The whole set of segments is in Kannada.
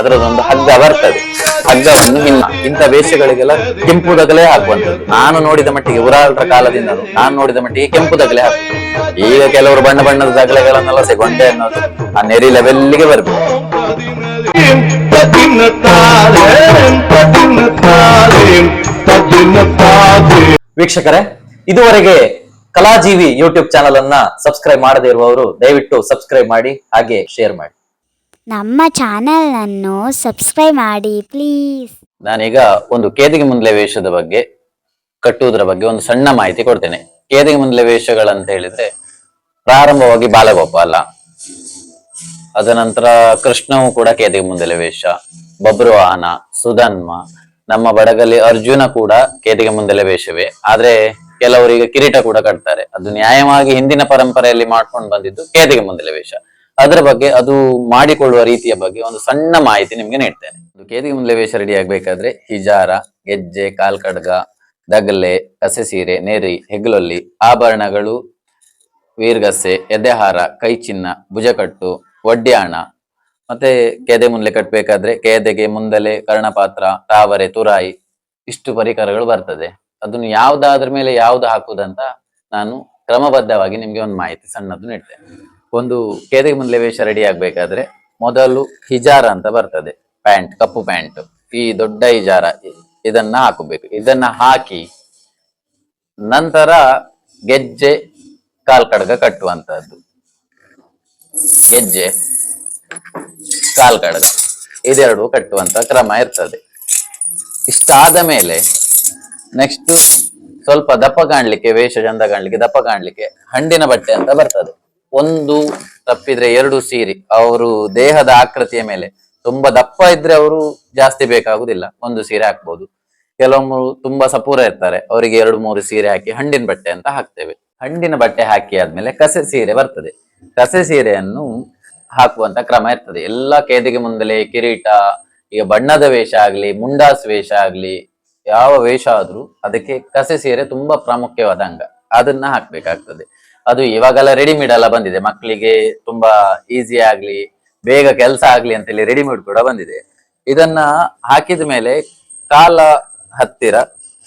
ಅದರದೊಂದು ಹಗ್ಗ ಬರ್ತದೆ. ಹಗ್ಗವನ್ನು ಹಿನ್ನ ಇಂಥ ವೇಷಗಳಿಗೆಲ್ಲ ಕೆಂಪು ದಗಲೇ ಹಾಕುವಂಥದ್ದು. ನಾನು ನೋಡಿದ ಮಟ್ಟಿಗೆ ಉರಾಳರ ಕಾಲದಿಂದ ನಾನು ನೋಡಿದ ಮಟ್ಟಿಗೆ ಕೆಂಪು ದಗಲೆ ಹಾಕುದು ಈಗ ಕೆಲವರು ಬಣ್ಣ ಬಣ್ಣದ ದಗಲೆಗಳನ್ನೆಲ್ಲ ಸಿಗೊಂಡೆ ಅನ್ನೋದು ಆ ನೆರಿ ಲೆವೆಲ್ಗೆ ಬರ್ಬೇಕು. ವೀಕ್ಷಕರೇ ಇದುವರೆಗೆ ಕಲಾಜೀವಿ ಯೂಟ್ಯೂಬ್ ಚಾನಲ್ ಅನ್ನ ಸಬ್ಸ್ಕ್ರೈಬ್ ಮಾಡದೇ ಇರುವವರು ದಯವಿಟ್ಟು ಸಬ್ಸ್ಕ್ರೈಬ್ ಮಾಡಿ ಹಾಗೆ ಶೇರ್ ಮಾಡಿ. ನಮ್ಮ ಚಾನಲನ್ನು ಸಬ್ಸ್ಕ್ರೈಬ್ ಮಾಡಿ, ಪ್ಲೀಸ್. ನಾನೀಗ ಒಂದು ಕೇದಿಗೆ ಮುಂದ್ಲೆ ವೇಷದ ಬಗ್ಗೆ, ಕಟ್ಟುವುದರ ಬಗ್ಗೆ ಒಂದು ಸಣ್ಣ ಮಾಹಿತಿ ಕೊಡ್ತೇನೆ. ಕೇದಿಗೆ ಮುಂದ್ಲೆ ವೇಷಗಳಂತ ಹೇಳಿದ್ರೆ, ಪ್ರಾರಂಭವಾಗಿ ಬಾಲಗೋಪಾಲ. ಅದ ನಂತರ ಕೃಷ್ಣವು ಕೂಡ ಕೇದಿಗೆ ಮುಂದಲೇ ವೇಷ. ಬಬ್ರುವಾಹನ ಸುಧನ್ಮ, ನಮ್ಮ ಬಡಗಲ್ಲಿ ಅರ್ಜುನ ಕೂಡ ಕೇದಿಗೆ ಮುಂದಲೇ ವೇಷವೇ. ಆದ್ರೆ ಕೆಲವರಿಗೆ ಕಿರೀಟ ಕೂಡ ಕಟ್ತಾರೆ. ಅದು ನ್ಯಾಯವಾಗಿ ಹಿಂದಿನ ಪರಂಪರೆಯಲ್ಲಿ ಮಾಡ್ಕೊಂಡು ಬಂದಿದ್ದು ಕೇದಿಗೆ ಮುಂದಲೇ ವೇಷ. ಅದರ ಬಗ್ಗೆ, ಅದು ಮಾಡಿಕೊಳ್ಳುವ ರೀತಿಯ ಬಗ್ಗೆ ಒಂದು ಸಣ್ಣ ಮಾಹಿತಿ ನಿಮ್ಗೆ ನೀಡ್ತೇನೆ. ಕೇದಿ ಕೇದಿಗೆ ಮುಂದಲೆ ವೇಷ ರೆಡಿ ಆಗ್ಬೇಕಾದ್ರೆ ಹಿಜಾರ, ಗೆಜ್ಜೆ, ಕಾಲ್ಕಡ್ಗ, ದಗಲೆ ಕಸೆ ಸೀರೆ ನೇರಿ, ಹೆಗ್ಲೊಲ್ಲಿ, ಆಭರಣಗಳು, ವೀರ್ಗಸೆ, ಎದೆಹಾರ ಕೈ ಚಿನ್ನ ಭುಜಕಟ್ಟು, ಒಡ್ಯಾಣ. ಮತ್ತೆ ಕೇದೆ ಮುಂದೆ ಕಟ್ಟಬೇಕಾದ್ರೆ ಕೇದೆಗೆ ಮುಂದಲೆ ಕರ್ಣಪಾತ್ರ, ತಾವರೆ, ತುರಾಯಿ, ಇಷ್ಟು ಪರಿಕರಗಳು ಬರ್ತದೆ. ಅದನ್ನು ಯಾವ್ದಾದ್ರ ಮೇಲೆ ಯಾವ್ದು ಹಾಕುದಂತ ನಾನು ಕ್ರಮಬದ್ಧವಾಗಿ ನಿಮ್ಗೆ ಒಂದು ಮಾಹಿತಿ ಸಣ್ಣದು ನೀಡ್ತೇನೆ. ಒಂದು ಕೇದಿಗೆ ಮುಂದೆ ವೇಷ ರೆಡಿ ಆಗ್ಬೇಕಾದ್ರೆ ಮೊದಲು ಹಿಜಾರ ಅಂತ ಬರ್ತದೆ. ಪ್ಯಾಂಟ್, ಕಪ್ಪು ಪ್ಯಾಂಟ್. ಈ ದೊಡ್ಡ ಹಿಜಾರ ಇದನ್ನ ಹಾಕಬೇಕು. ಇದನ್ನ ಹಾಕಿ ನಂತರ ಗೆಜ್ಜೆ ಕಾಲ್ಕಡ್ಗ ಕಟ್ಟುವಂತಹದ್ದು. ಗೆಜ್ಜೆ ಕಾಲ್ಕಡ್ಗ ಇದೆರಡು ಕಟ್ಟುವಂತ ಕ್ರಮ ಇರ್ತದೆ. ಇಷ್ಟಾದ ಮೇಲೆ ನೆಕ್ಸ್ಟ್ ಸ್ವಲ್ಪ ದಪ್ಪ ಕಾಣ್ಲಿಕ್ಕೆ, ವೇಷ ಚಂದ ಕಾಣ್ಲಿಕ್ಕೆ, ದಪ್ಪ ಕಾಣ್ಲಿಕ್ಕೆ ಹಂಡಿನ ಬಟ್ಟೆ ಅಂತ ಬರ್ತದೆ. ಒಂದು ತಪ್ಪಿದ್ರೆ ಎರಡು ಸೀರೆ, ಅವರು ದೇಹದ ಆಕೃತಿಯ ಮೇಲೆ. ತುಂಬಾ ದಪ್ಪ ಇದ್ರೆ ಅವರು ಜಾಸ್ತಿ ಬೇಕಾಗುದಿಲ್ಲ, ಒಂದು ಸೀರೆ ಹಾಕ್ಬಹುದು ಕೆಲವೊಮ್ಮೆ ತುಂಬಾ ಸಪೂರ ಇರ್ತಾರೆ, ಅವರಿಗೆ ಎರಡು ಮೂರು ಸೀರೆ ಹಾಕಿ ಹಂಡಿನ ಬಟ್ಟೆ ಅಂತ ಹಾಕ್ತೇವೆ. ಹಂಡಿನ ಬಟ್ಟೆ ಹಾಕಿ ಆದ್ಮೇಲೆ ಕಸೆ ಸೀರೆ ಬರ್ತದೆ. ಕಸೆ ಸೀರೆಯನ್ನು ಹಾಕುವಂತ ಕ್ರಮ ಇರ್ತದೆ. ಎಲ್ಲ ಕೇದಿಗೆ ಮುಂದಲೇ ಕಿರೀಟ, ಈಗ ಬಣ್ಣದ ವೇಷ ಆಗ್ಲಿ, ಮುಂಡಾಸ್ ವೇಷ ಆಗ್ಲಿ, ಯಾವ ವೇಷ ಆದ್ರೂ ಅದಕ್ಕೆ ಕಸೆ ಸೀರೆ ತುಂಬಾ ಪ್ರಾಮುಖ್ಯವಾದ ಅಂಗ. ಅದನ್ನ ಹಾಕ್ಬೇಕಾಗ್ತದೆ. ಅದು ಇವಾಗೆಲ್ಲ ರೆಡಿಮೇಡ್ ಎಲ್ಲ ಬಂದಿದೆ. ಮಕ್ಕಳಿಗೆ ತುಂಬಾ ಈಸಿ ಆಗ್ಲಿ, ಬೇಗ ಕೆಲಸ ಆಗ್ಲಿ ಅಂತೇಳಿ ರೆಡಿಮೇಡ್ ಕೂಡ ಬಂದಿದೆ. ಇದನ್ನ ಹಾಕಿದ ಮೇಲೆ ಕಾಲ ಹತ್ತಿರ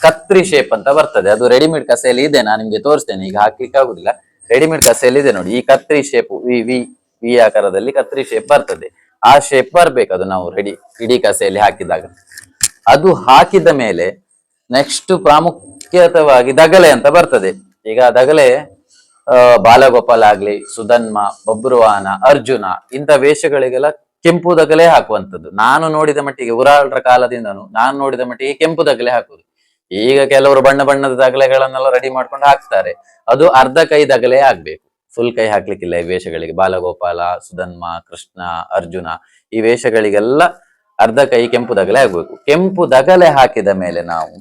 ಕತ್ರಿ ಶೇಪ್ ಅಂತ ಬರ್ತದೆ. ಅದು ರೆಡಿಮೇಡ್ ಕಸೆಯಲ್ಲಿ ಇದೆ. ನಾನು ನಿಮ್ಗೆ ತೋರಿಸ್ತೇನೆ. ಈಗ ಹಾಕ್ಲಿಕ್ಕೆ ಆಗುದಿಲ್ಲ. ರೆಡಿಮೇಡ್ ಕಸೆಯಲ್ಲಿ ಇದೆ ನೋಡಿ. ಈ ಕತ್ರಿ ಶೇಪ್ ವಿ ವಿ ವಿ ಆಕಾರದಲ್ಲಿ ಕತ್ರಿ ಶೇಪ್ ಬರ್ತದೆ. ಆ ಶೇಪ್ ಬರ್ಬೇಕು ಅದು ನಾವು ರೆಡಿ ಇಡೀ ಕಸೆಯಲ್ಲಿ ಹಾಕಿದಾಗ. ಅದು ಹಾಕಿದ ಮೇಲೆ ನೆಕ್ಸ್ಟ್ ಪ್ರಾಮುಖ್ಯತವಾಗಿ ದಗಲೆ ಅಂತ ಬರ್ತದೆ. ಈಗ ದಗಲೆ ಬಾಲಗೋಪಾಲ ಆಗ್ಲಿ, ಸುಧನ್ಮ, ಬಬ್ರುವಾನ, ಅರ್ಜುನ, ಇಂಥ ವೇಷಗಳಿಗೆಲ್ಲ ಕೆಂಪು ದಗಲೆ ಹಾಕುವಂಥದ್ದು. ನಾನು ನೋಡಿದ ಮಟ್ಟಿಗೆ, ಉರಾಳರ ಕಾಲದಿಂದನು ನಾನು ನೋಡಿದ ಮಟ್ಟಿಗೆ ಕೆಂಪು ದಗಲೆ ಹಾಕುವುದು. ಈಗ ಕೆಲವರು ಬಣ್ಣ ಬಣ್ಣದ ದಗಲೆಗಳನ್ನೆಲ್ಲ ರೆಡಿ ಮಾಡ್ಕೊಂಡು ಹಾಕ್ತಾರೆ. ಅದು ಅರ್ಧ ಕೈ ದಗಲೆ ಆಗ್ಬೇಕು. ಫುಲ್ ಕೈ ಹಾಕ್ಲಿಕ್ಕಿಲ್ಲ ಈ ವೇಷಗಳಿಗೆ. ಬಾಲಗೋಪಾಲ, ಸುಧನ್ಮ, ಕೃಷ್ಣ, ಅರ್ಜುನ, ಈ ವೇಷಗಳಿಗೆಲ್ಲ ಅರ್ಧ ಕೈ ಕೆಂಪು ದಗಲೆ ಆಗ್ಬೇಕು. ಕೆಂಪು ದಗಲೆ ಹಾಕಿದ ಮೇಲೆ ನಾವು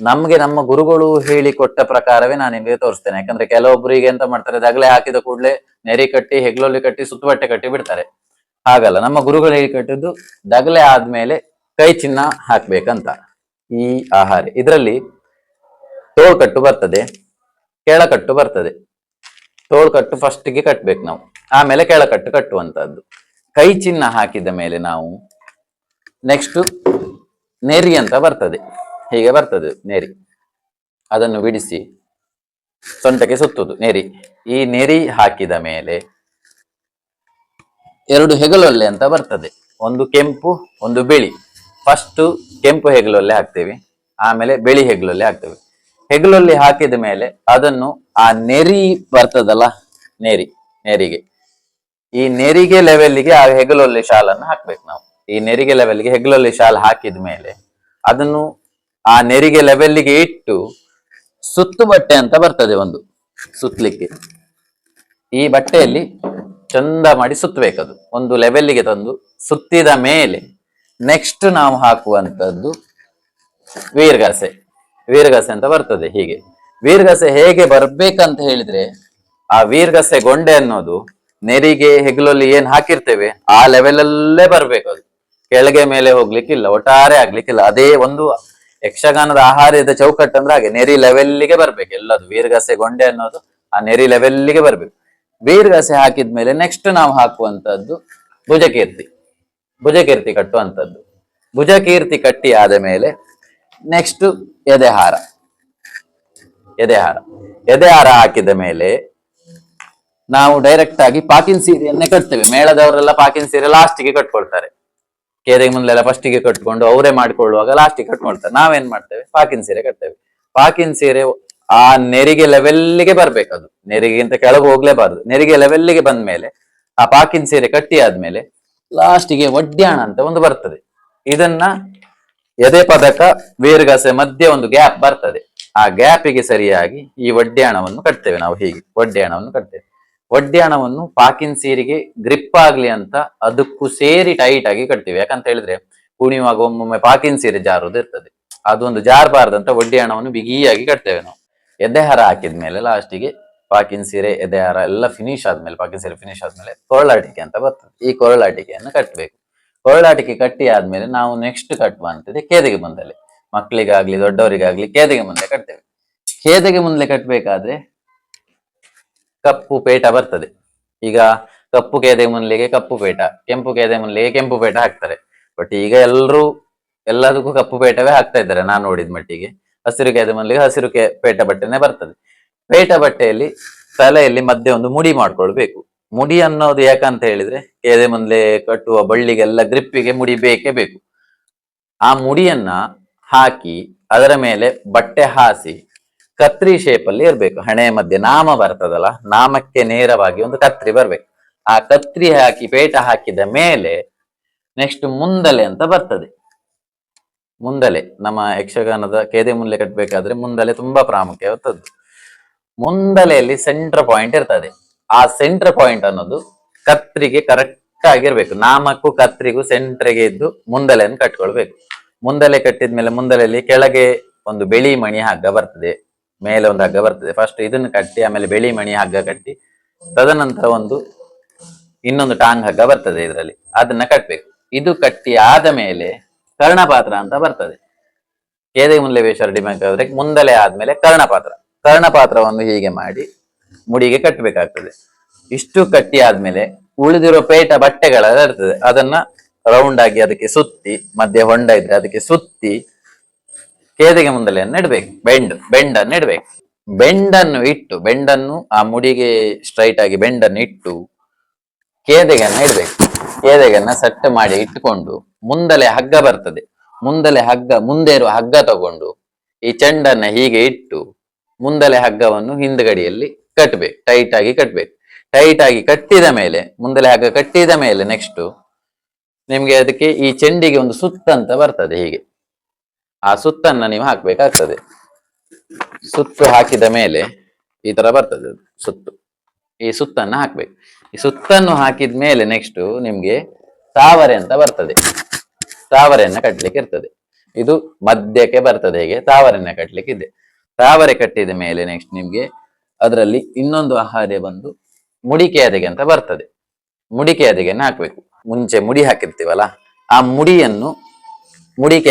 ನಮ್ಗೆ ನಮ್ಮ ಗುರುಗಳು ಹೇಳಿ ಕೊಟ್ಟ ಪ್ರಕಾರವೇ ನಾನು ನಿಮಗೆ ತೋರಿಸ್ತೇನೆ. ಯಾಕಂದ್ರೆ ಕೆಲವೊಬ್ಬರಿಗೆ ಎಂತ ಮಾಡ್ತಾರೆ ದಗಲೆ ಹಾಕಿದ ಕೂಡಲೇ ನೆರಿ ಕಟ್ಟಿ ಹೆಗ್ಲೊಲ್ಲಿ ಕಟ್ಟಿ, ಸುತ್ತುಬಟ್ಟೆ ಕಟ್ಟಿ ಬಿಡ್ತಾರೆ. ಹಾಗಲ್ಲ, ನಮ್ಮ ಗುರುಗಳು ಹೇಳಿ ಕಟ್ಟಿದ್ದು ದಗಲೆ ಆದ್ಮೇಲೆ ಕೈ ಚಿನ್ನ ಹಾಕ್ಬೇಕಂತ ಈ ಆಹಾರ. ಇದರಲ್ಲಿ ತೋಳ್ಕಟ್ಟು ಬರ್ತದೆ, ಕೆಳಕಟ್ಟು ಬರ್ತದೆ. ತೋಳ್ಕಟ್ಟು ಫಸ್ಟಿಗೆ ಕಟ್ಬೇಕು ನಾವು. ಆಮೇಲೆ ಕೆಳಕಟ್ಟು ಕಟ್ಟುವಂತದ್ದು ಕೈ ಚಿನ್ನ ಹಾಕಿದ ಮೇಲೆ ನಾವು ನೆಕ್ಸ್ಟ್ ನೆರಿ ಅಂತ ಬರ್ತದೆ. ಹೀಗೆ ಬರ್ತದೆ, ನೆರಿ. ಅದನ್ನು ಬಿಡಿಸಿ ಸೊಂಟಕ್ಕೆ ಸುತ್ತುದು ನೆರಿ. ಈ ನೆರಿ ಹಾಕಿದ ಮೇಲೆ ಎರಡು ಹೆಗಲೊಲ್ಲೆ ಅಂತ ಬರ್ತದೆ. ಒಂದು ಕೆಂಪು, ಒಂದು ಬಿಳಿ. ಫಸ್ಟ್ ಕೆಂಪು ಹೆಗಲೊಲ್ಲೆ ಹಾಕ್ತೇವೆ, ಆಮೇಲೆ ಬಿಳಿ ಹೆಗಲೊಲ್ಲೆ ಹಾಕ್ತೇವೆ. ಹೆಗಲೊಲ್ಲಿ ಹಾಕಿದ ಮೇಲೆ ಅದನ್ನು ಆ ನೆರಿ ಬರ್ತದಲ್ಲ, ನೆರಿ, ನೆರಿಗೆ. ಈ ನೆರಿಗೆ ಲೆವೆಲ್ಗೆ ಆ ಹೆಗಲೊಲ್ಲೆ ಶಾಲನ್ನು ಹಾಕ್ಬೇಕು ನಾವು. ಈ ನೆರಿಗೆ ಲೆವೆಲ್ಗೆ ಹೆಗಲೊಲ್ಲೆ ಶಾಲ್ ಹಾಕಿದ ಮೇಲೆ ಅದನ್ನು ಆ ನೆರಿಗೆ ಲೆವೆಲ್ಗೆ ಇಟ್ಟು ಸುತ್ತು ಬಟ್ಟೆ ಅಂತ ಬರ್ತದೆ ಒಂದು. ಸುತ್ತಲಿಕ್ಕೆ ಈ ಬಟ್ಟೆಯಲ್ಲಿ ಚಂದ ಮಾಡಿ ಸುತ್ತಬೇಕದು ಒಂದು ಲೆವೆಲ್ಗೆ ತಂದು ಸುತ್ತಿದ ಮೇಲೆ ನೆಕ್ಸ್ಟ್ ನಾವು ಹಾಕುವಂಥದ್ದು ವೀರ್ಗಾಸೆ. ವೀರ್ಗಾಸೆ ಅಂತ ಬರ್ತದೆ ಹೀಗೆ. ವೀರ್ಗಸೆ ಹೇಗೆ ಬರ್ಬೇಕಂತ ಹೇಳಿದ್ರೆ ಆ ವೀರ್ಗಸೆ ಗೊಂಡೆ ಅನ್ನೋದು ನೆರಿಗೆ ಹೆಗಲಲ್ಲಿ ಏನ್ ಹಾಕಿರ್ತೇವೆ ಆ ಲೆವೆಲಲ್ಲೇ ಬರ್ಬೇಕು ಅದು ಕೆಳಗೆ ಮೇಲೆ ಹೋಗ್ಲಿಕ್ಕಿಲ್ಲ, ಒಟ್ಟಾರೆ ಆಗ್ಲಿಕ್ಕಿಲ್ಲ. ಅದೇ ಒಂದು ಯಕ್ಷಗಾನದ ಆಹಾರದ ಚೌಕಟ್ಟು ಅಂದ್ರೆ ಹಾಗೆ ನೆರಿ ಲೆವೆಲ್ಗೆ ಬರ್ಬೇಕು ಎಲ್ಲದು. ವೀರ್ಗಸೆ ಗೊಂಡೆ ಅನ್ನೋದು ಆ ನೆರಿ ಲೆವೆಲ್ಗೆ ಬರ್ಬೇಕು. ವೀರ್ಗಸೆ ಹಾಕಿದ್ಮೇಲೆ ನೆಕ್ಸ್ಟ್ ನಾವು ಹಾಕುವಂತದ್ದು ಭುಜಕೀರ್ತಿ. ಭುಜಕೀರ್ತಿ ಕಟ್ಟುವಂಥದ್ದು. ಭುಜಕೀರ್ತಿ ಕಟ್ಟಿ ಆದ ಮೇಲೆ ನೆಕ್ಸ್ಟ್ ಎದೆಹಾರ. ಎದೆಹಾರ. ಎದೆಹಾರ ಹಾಕಿದ ಮೇಲೆ ನಾವು ಡೈರೆಕ್ಟ್ ಆಗಿ ಪಾಕಿನ್ ಸೀರೆಯನ್ನೇ ಕಟ್ತೇವೆ. ಮೇಳದವರೆಲ್ಲ ಪಾಕಿನ್ ಸೀರೆ ಲಾಸ್ಟ್ಗೆ ಕಟ್ಕೊಳ್ತಾರೆ. ಕೇರಿಗೆ ಮುಂದೆಲ್ಲ ಫಸ್ಟಿಗೆ ಕಟ್ಕೊಂಡು ಅವರೇ ಮಾಡ್ಕೊಳ್ಳುವಾಗ ಲಾಸ್ಟಿಗೆ ಕಟ್ಕೊಳ್ತಾರೆ. ನಾವೇನ್ ಮಾಡ್ತೇವೆ? ಪಾಕಿನ ಸೀರೆ ಕಟ್ತೇವೆ. ಪಾಕಿನ ಸೀರೆ ಆ ನೆರಿಗೆ ಲೆವೆಲ್ಗೆ ಬರ್ಬೇಕದು ನೆರಿಗೆಗಿಂತ ಕೆಳಗೆ ಹೋಗ್ಲೇಬಾರ್ದು. ನೆರಿಗೆ ಲೆವೆಲ್ಗೆ ಬಂದ ಮೇಲೆ ಆ ಪಾಕಿನ ಸೀರೆ ಕಟ್ಟಿ ಆದ್ಮೇಲೆ ಲಾಸ್ಟಿಗೆ ಒಡ್ಯಾಣ ಅಂತ ಒಂದು ಬರ್ತದೆ. ಇದನ್ನ ಎದೆ ಪದಕ ವೀರ್ಗಸೆ ಮಧ್ಯೆ ಒಂದು ಗ್ಯಾಪ್ ಬರ್ತದೆ. ಆ ಗ್ಯಾಪಿಗೆ ಸರಿಯಾಗಿ ಈ ಒಡ್ಯಾಣವನ್ನು ಕಟ್ತೇವೆ ನಾವು ಹೀಗೆ. ಒಡ್ಯಾಣವನ್ನು ಕಟ್ತೇವೆ. ಒಡ್ಯಾಣವನ್ನು ಪಾಕಿನ್ ಸೀರಿಗೆ ಗ್ರಿಪ್ ಆಗ್ಲಿ ಅಂತ ಅದಕ್ಕೂ ಸೇರಿ ಟೈಟ್ ಆಗಿ ಕಟ್ತೀವಿ. ಯಾಕಂತ ಹೇಳಿದ್ರೆ ಕುಣಿಯುವಾಗ ಒಮ್ಮೊಮ್ಮೆ ಪಾಕಿನ್ ಸೀರೆ ಜಾರುದು ಇರ್ತದೆ. ಅದೊಂದು ಜಾರಬಾರ್ದಂತ ಒಡ್ಯಾಣವನ್ನು ಬಿಗಿಯಾಗಿ ಕಟ್ತೇವೆ ನಾವು. ಎದೆಹಾರ ಹಾಕಿದ್ಮೇಲೆ ಲಾಸ್ಟಿಗೆ ಪಾಕಿನ್ ಸೀರೆ, ಎದೆಹಾರ ಎಲ್ಲ ಫಿನಿಶ್ ಆದ್ಮೇಲೆ, ಪಾಕಿನ್ ಸೀರೆ ಫಿನಿಶ್ ಆದ್ಮೇಲೆ ಕೊರಳಾಟಿಕೆ ಅಂತ ಬರ್ತದೆ. ಈ ಕೊರಳಾಟಿಕೆಯನ್ನು ಕಟ್ಟಬೇಕು ಕೊರಳಾಟಿಕೆ ಕಟ್ಟಿ ಆದ್ಮೇಲೆ ನಾವು ನೆಕ್ಸ್ಟ್ ಕಟ್ಟುವಂತದ್ದು ಕೇದಿಗೆ ಮುಂದಲೆ. ಮಕ್ಕಳಿಗಾಗ್ಲಿ, ದೊಡ್ಡವರಿಗಾಗ್ಲಿ ಕೇದಿಗೆ ಮುಂದೆ ಕಟ್ತೇವೆ. ಕೇದಿಗೆ ಮುಂದೆ ಕಟ್ಟಬೇಕಾದ್ರೆ ಕಪ್ಪು ಪೇಟ ಬರ್ತದೆ. ಈಗ ಕಪ್ಪು ಕೇದೆ ಮುನ್ಲಿಗೆ ಕಪ್ಪು ಪೇಟ, ಕೆಂಪು ಕೇದೆ ಮುನ್ಲಿಗೆ ಕೆಂಪು ಪೇಟ ಹಾಕ್ತಾರೆ. ಬಟ್ ಈಗ ಎಲ್ಲರೂ, ಎಲ್ಲದಕ್ಕೂ ಕಪ್ಪು ಪೇಟವೇ ಹಾಕ್ತಾ ಇದ್ದಾರೆ ನಾನು ನೋಡಿದ ಮಟ್ಟಿಗೆ. ಹಸಿರು ಕೇದೆ ಮುನ್ಲಿಗೆ ಹಸಿರು ಕೆ, ಪೇಟ ಬಟ್ಟೆನೆ ಬರ್ತದೆ. ಪೇಟ ಬಟ್ಟೆಯಲ್ಲಿ ತಲೆಯಲ್ಲಿ ಮಧ್ಯೆ ಒಂದು ಮುಡಿ ಮಾಡ್ಕೊಳ್ಬೇಕು. ಮುಡಿ ಅನ್ನೋದು ಯಾಕಂತ ಹೇಳಿದ್ರೆ ಕೇದೆ ಮುಂದೆ ಕಟ್ಟುವ ಬಳ್ಳಿಗೆಲ್ಲ ಗ್ರಿಪ್ಪಿಗೆ ಮುಡಿ ಬೇಕೇ ಬೇಕು. ಆ ಮುಡಿಯನ್ನ ಹಾಕಿ ಅದರ ಮೇಲೆ ಬಟ್ಟೆ ಹಾಸಿ ಕತ್ರಿ ಶೇಪ್ ಅಲ್ಲಿ ಇರ್ಬೇಕು. ಹಣೆಯ ಮಧ್ಯೆ ನಾಮ ಬರ್ತದಲ್ಲ, ನಾಮಕ್ಕೆ ನೇರವಾಗಿ ಒಂದು ಕತ್ರಿ ಬರ್ಬೇಕು. ಆ ಕತ್ರಿ ಹಾಕಿ, ಪೇಟ ಹಾಕಿದ ಮೇಲೆ ನೆಕ್ಸ್ಟ್ ಮುಂದಲೆ ಅಂತ ಬರ್ತದೆ. ಮುಂದಲೆ, ನಮ್ಮ ಯಕ್ಷಗಾನದ ಕೇದೆ ಮುಂದೆ ಕಟ್ಟಬೇಕಾದ್ರೆ ಮುಂದಲೆ ತುಂಬಾ ಪ್ರಾಮುಖ್ಯವಾದದ್ದು ಮುಂದಲೆಯಲ್ಲಿ ಸೆಂಟರ್ ಪಾಯಿಂಟ್ ಇರ್ತದೆ. ಆ ಸೆಂಟರ್ ಪಾಯಿಂಟ್ ಅನ್ನೋದು ಕತ್ರಿಗೆ ಕರೆಕ್ಟ್ ಆಗಿರ್ಬೇಕು ನಾಮಕ್ಕೂ ಕತ್ರಿಗೂ ಸೆಂಟ್ರಿಗೆ ಇದ್ದು ಮುಂದಲೆಯನ್ನು ಕಟ್ಕೊಳ್ಬೇಕು. ಮುಂದಲೆ ಕಟ್ಟಿದ್ಮೇಲೆ ಮುಂದಲೆಯಲ್ಲಿ ಕೆಳಗೆ ಒಂದು ಬೆಳಿ ಮಣಿ ಹಗ್ಗ ಬರ್ತದೆ. ಮೇಲೆ ಒಂದು ಹಗ್ಗ ಬರ್ತದೆ. ಫಸ್ಟ್ ಇದನ್ನು ಕಟ್ಟಿ, ಆಮೇಲೆ ಬೆಳಿ ಮಣಿ ಹಗ್ಗ ಕಟ್ಟಿ, ತದನಂತರ ಒಂದು ಇನ್ನೊಂದು ಟಾಂಗ್ ಹಗ್ಗ ಬರ್ತದೆ ಇದರಲ್ಲಿ. ಅದನ್ನ ಕಟ್ಬೇಕು. ಇದು ಕಟ್ಟಿ ಆದ ಮೇಲೆ ಕರ್ಣಪಾತ್ರ ಅಂತ ಬರ್ತದೆ. ಕೇದೆ ರೆಡಿ ಬೇಕಾದ್ರೆ ಮುಂದಲೆ ಆದ್ಮೇಲೆ ಕರ್ಣಪಾತ್ರ. ಕರ್ಣಪಾತ್ರವನ್ನು ಹೀಗೆ ಮಾಡಿ ಮುಡಿಗೆ ಕಟ್ಟಬೇಕಾಗ್ತದೆ ಇಷ್ಟು ಕಟ್ಟಿ ಆದ್ಮೇಲೆ ಉಳಿದಿರೋ ಪೇಟ ಬಟ್ಟೆಗಳೆಲ್ಲ ಇರ್ತದೆ. ಅದನ್ನ ರೌಂಡ್ ಆಗಿ ಅದಕ್ಕೆ ಸುತ್ತಿ, ಮಧ್ಯೆ ಹೊಂಡ ಇದ್ರೆ ಅದಕ್ಕೆ ಸುತ್ತಿ ಕೇದಿಗೆ ಮುಂದಲೆಯನ್ನು ನೆಡ್ಬೇಕು, ಬೆಂಡ್ ಬೆಂಡನ್ನು ನೆಡ್ಬೇಕು. ಬೆಂಡನ್ನು ಇಟ್ಟು, ಬೆಂಡನ್ನು ಆ ಮುಡಿಗೆ ಸ್ಟ್ರೈಟ್ ಆಗಿ ಬೆಂಡನ್ನು ಇಟ್ಟು ಕೇದೆಗನ್ನ ಇಡ್ಬೇಕು ಕೇದೆಗನ್ನ ಸೆಟ್ ಮಾಡಿ ಇಟ್ಟುಕೊಂಡು ಮುಂದಲೆ ಹಗ್ಗ ಬರ್ತದೆ. ಮುಂದಲೆ ಹಗ್ಗ, ಮುಂದೆ ಇರುವ ಹಗ್ಗ ತಗೊಂಡು ಈ ಚೆಂಡನ್ನ ಹೀಗೆ ಇಟ್ಟು ಮುಂದಲೆ ಹಗ್ಗವನ್ನು ಹಿಂದ್ಗಡಿಯಲ್ಲಿ ಕಟ್ಬೇಕು ಟೈಟ್ ಆಗಿ ಕಟ್ಬೇಕು. ಟೈಟ್ ಆಗಿ ಕಟ್ಟಿದ ಮೇಲೆ, ಮುಂದಲೆ ಹಗ್ಗ ಕಟ್ಟಿದ ಮೇಲೆ ನೆಕ್ಸ್ಟ್ ನಿಮ್ಗೆ ಅದಕ್ಕೆ ಈ ಚೆಂಡಿಗೆ ಒಂದು ಸುತ್ತ ಅಂತ ಬರ್ತದೆ ಹೀಗೆ. ಆ ಸುತ್ತನ್ನ ನೀವು ಹಾಕ್ಬೇಕಾಗ್ತದೆ. ಸುತ್ತು ಹಾಕಿದ ಮೇಲೆ ಈ ತರ ಬರ್ತದೆ ಸುತ್ತು. ಈ ಸುತ್ತನ್ನ ಹಾಕ್ಬೇಕು. ಈ ಸುತ್ತನ್ನು ಹಾಕಿದ ಮೇಲೆ ನೆಕ್ಸ್ಟ್ ನಿಮ್ಗೆ ತಾವರೆ ಅಂತ ಬರ್ತದೆ. ತಾವರೆಯನ್ನ ಕಟ್ಟಲಿಕ್ಕೆ ಇರ್ತದೆ. ಇದು ಮಧ್ಯಕ್ಕೆ ಬರ್ತದೆ ಹೇಗೆ? ತಾವರೆಯನ್ನ ಕಟ್ಟಲಿಕ್ಕೆ ಇದೆ. ತಾವರೆ ಕಟ್ಟಿದ ಮೇಲೆ ನೆಕ್ಸ್ಟ್ ನಿಮ್ಗೆ ಅದರಲ್ಲಿ ಇನ್ನೊಂದು ಆಹಾರ ಬಂದು ಮುಡಿಕೆ ಅದಿಗೆ ಅಂತ ಬರ್ತದೆ. ಮುಡಿಕೆ ಅದಗೆನ್ನ ಹಾಕ್ಬೇಕು. ಮುಂಚೆ ಮುಡಿ ಹಾಕಿರ್ತೀವಲ್ಲ, ಆ ಮುಡಿಯನ್ನು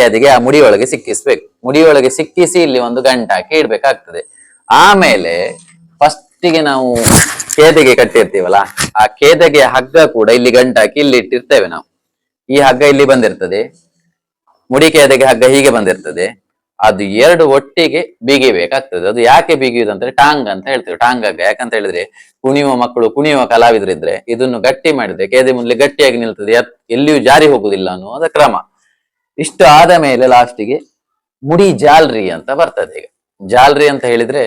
ಅದಕ್ಕೆ ಆ ಮುಡಿಯೊಳಗೆ ಸಿಕ್ಕಿಸ್ಬೇಕು. ಮುಡಿಯೊಳಗೆ ಸಿಕ್ಕಿಸಿ ಇಲ್ಲಿ ಒಂದು ಗಂಟೆ ಹಾಕಿ ಇಡ್ಬೇಕಾಗ್ತದೆ. ಆಮೇಲೆ ಫಸ್ಟಿಗೆ ನಾವು ಕೇದೆಗೆ ಕಟ್ಟಿರ್ತೀವಲ್ಲ, ಆ ಕೇದೆಗೆ ಹಗ್ಗ ಕೂಡ ಇಲ್ಲಿ ಗಂಟಾಕಿ ಹಾಕಿ ಇಲ್ಲಿ ಇಟ್ಟಿರ್ತೇವೆ ನಾವು. ಈ ಹಗ್ಗ ಇಲ್ಲಿ ಬಂದಿರ್ತದೆ. ಅದಕ್ಕೆ ಹಗ್ಗ ಹೀಗೆ ಬಂದಿರ್ತದೆ. ಅದು ಎರಡು ಒಟ್ಟಿಗೆ ಬಿಗಿಬೇಕಾಗ್ತದೆ. ಅದು ಯಾಕೆ ಬಿಗಿಯುದು ಟಾಂಗ್ ಅಂತ ಹೇಳ್ತೇವೆ. ಟಾಂಗ್ ಹಗ್ಗ ಯಾಕಂತ ಹೇಳಿದ್ರೆ ಕುಣಿಯುವ ಮಕ್ಕಳು, ಕುಣಿಯುವ ಕಲಾವಿದರಿದ್ರೆ ಇದನ್ನು ಗಟ್ಟಿ ಮಾಡಿದ್ರೆ ಕೇದೆ ಮುಂದೆ ಗಟ್ಟಿಯಾಗಿ ನಿಲ್ತದೆ. ಎಲ್ಲಿಯೂ ಜಾರಿ ಹೋಗುದಿಲ್ಲ ಅನ್ನುವುದ ಕ್ರಮ. ಇಷ್ಟು ಆದ ಮೇಲೆ ಲಾಸ್ಟಿಗೆ ಮುಡಿ ಜಾಲ್ರಿ ಅಂತ ಬರ್ತದೆ ಈಗ. ಜಾಲ್ರಿ ಅಂತ ಹೇಳಿದ್ರೆ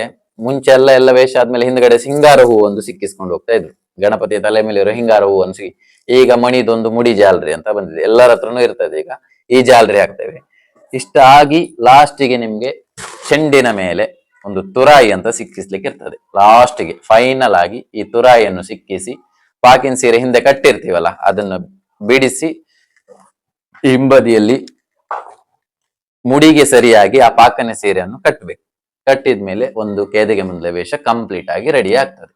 ಮುಂಚೆ ಎಲ್ಲ ಎಲ್ಲ ವೇಷ ಆದ್ಮೇಲೆ ಹಿಂದ್ಗಡೆ ಸಿಂಗಾರ ಹೂ ಒಂದು ಸಿಕ್ಕಿಸ್ಕೊಂಡು ಹೋಗ್ತಾ ಇದ್ರು. ಗಣಪತಿಯ ತಲೆ ಮೇಲೆ ಇರೋ ಹಿಂಗಾರ ಹೂ ಅನ್ಸಿ ಈಗ ಮಣಿದೊಂದು ಮುಡಿ ಜಾಲ್ರಿ ಅಂತ ಬಂದಿದೆ. ಎಲ್ಲರ ಹತ್ರನೂ ಇರ್ತದೆ ಈಗ ಈ ಜಾಲ್ರಿ ಹಾಕ್ತೇವೆ ಇಷ್ಟ ಆಗಿ ಲಾಸ್ಟಿಗೆ ನಿಮ್ಗೆ ಚೆಂಡಿನ ಮೇಲೆ ಒಂದು ತುರಾಯಿ ಅಂತ ಸಿಕ್ಕಿಸ್ಲಿಕ್ಕೆ ಇರ್ತದೆ. ಲಾಸ್ಟಿಗೆ ಫೈನಲ್ ಆಗಿ ಈ ತುರಾಯಿಯನ್ನು ಸಿಕ್ಕಿಸಿ ಪಾಕಿನ ಸೀರೆ ಹಿಂದೆ ಕಟ್ಟಿರ್ತೀವಲ್ಲ, ಅದನ್ನು ಬಿಡಿಸಿ ಹಿಂಬದಿಯಲ್ಲಿ ಮುಡಿಗೆ ಸರಿಯಾಗಿ ಆ ಪಾಕನೆ ಸೀರೆಯನ್ನು ಕಟ್ಟಬೇಕು ಕಟ್ಟಿದ್ಮೇಲೆ ಒಂದು ಕೇದಿಗೆ ಮುಂದೆ ವೇಷ ಕಂಪ್ಲೀಟ್ ಆಗಿ ರೆಡಿ ಆಗ್ತದೆ.